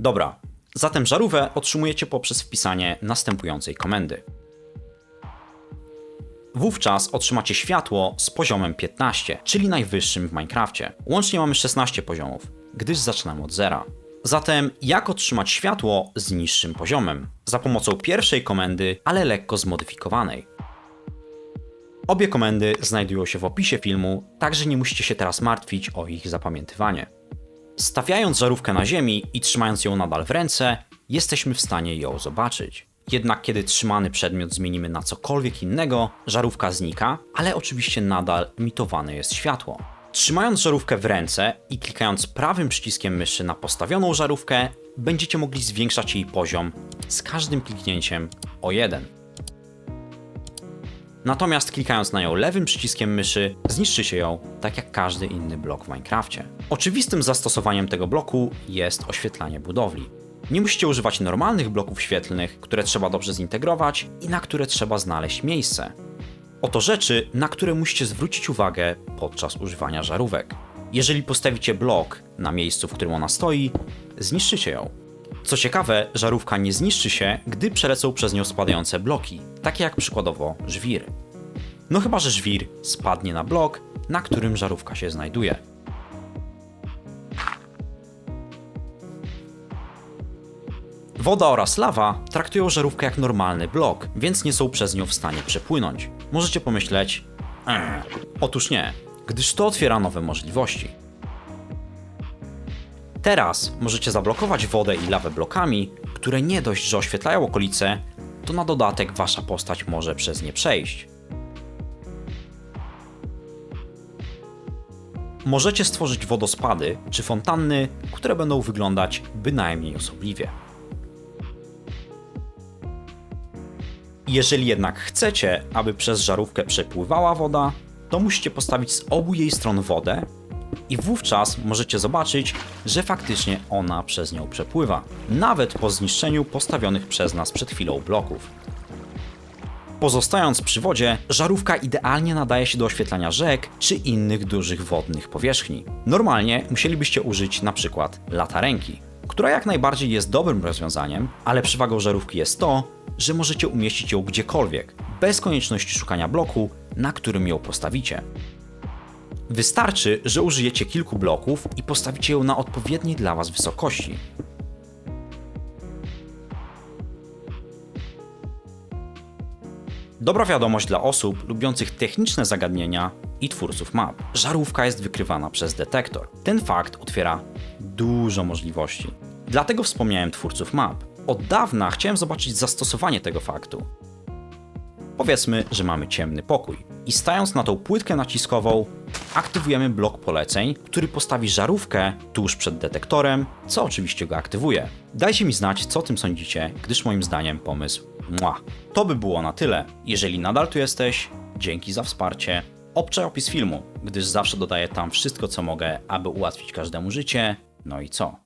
Dobra, zatem żarówkę otrzymujecie poprzez wpisanie następującej komendy. Wówczas otrzymacie światło z poziomem 15, czyli najwyższym w Minecrafcie. Łącznie mamy 16 poziomów, gdyż zaczynamy od zera. Zatem jak otrzymać światło z niższym poziomem? Za pomocą pierwszej komendy, ale lekko zmodyfikowanej. Obie komendy znajdują się w opisie filmu, także nie musicie się teraz martwić o ich zapamiętywanie. Stawiając żarówkę na ziemi i trzymając ją nadal w ręce, jesteśmy w stanie ją zobaczyć. Jednak kiedy trzymany przedmiot zmienimy na cokolwiek innego, żarówka znika, ale oczywiście nadal emitowane jest światło. Trzymając żarówkę w ręce i klikając prawym przyciskiem myszy na postawioną żarówkę, będziecie mogli zwiększać jej poziom z każdym kliknięciem o 1. Natomiast klikając na nią lewym przyciskiem myszy, zniszczycie ją, tak jak każdy inny blok w Minecrafcie. Oczywistym zastosowaniem tego bloku jest oświetlanie budowli. Nie musicie używać normalnych bloków świetlnych, które trzeba dobrze zintegrować i na które trzeba znaleźć miejsce. Oto rzeczy, na które musicie zwrócić uwagę podczas używania żarówek. Jeżeli postawicie blok na miejscu, w którym ona stoi, zniszczycie ją. Co ciekawe, żarówka nie zniszczy się, gdy przelecą przez nią spadające bloki, takie jak przykładowo żwir. No chyba, że żwir spadnie na blok, na którym żarówka się znajduje. Woda oraz lawa traktują żarówkę jak normalny blok, więc nie są przez nią w stanie przepłynąć. Możecie pomyśleć, eee. otóż nie, gdyż to otwiera nowe możliwości. Teraz możecie zablokować wodę i lawę blokami, które nie dość, że oświetlają okolice, to na dodatek wasza postać może przez nie przejść. Możecie stworzyć wodospady czy fontanny, które będą wyglądać bynajmniej osobliwie. Jeżeli jednak chcecie, aby przez żarówkę przepływała woda, to musicie postawić z obu jej stron wodę i wówczas możecie zobaczyć, że faktycznie ona przez nią przepływa, nawet po zniszczeniu postawionych przez nas przed chwilą bloków. Pozostając przy wodzie, żarówka idealnie nadaje się do oświetlania rzek czy innych dużych wodnych powierzchni. Normalnie musielibyście użyć przykład latarenki, która jak najbardziej jest dobrym rozwiązaniem, ale przewagą żarówki jest to, że możecie umieścić ją gdziekolwiek, bez konieczności szukania bloku, na którym ją postawicie. Wystarczy, że użyjecie kilku bloków i postawicie ją na odpowiedniej dla Was wysokości. Dobra wiadomość dla osób lubiących techniczne zagadnienia i twórców map. Żarówka jest wykrywana przez detektor. Ten fakt otwiera dużo możliwości. Dlatego wspomniałem twórców map. Od dawna chciałem zobaczyć zastosowanie tego faktu. Powiedzmy, że mamy ciemny pokój i stając na tą płytkę naciskową, aktywujemy blok poleceń, który postawi żarówkę tuż przed detektorem, co oczywiście go aktywuje. Dajcie mi znać, co o tym sądzicie, gdyż moim zdaniem pomysł Mua. To by było na tyle. Jeżeli nadal tu jesteś, dzięki za wsparcie. Obczaj opis filmu, gdyż zawsze dodaję tam wszystko, co mogę, aby ułatwić każdemu życie. No i co?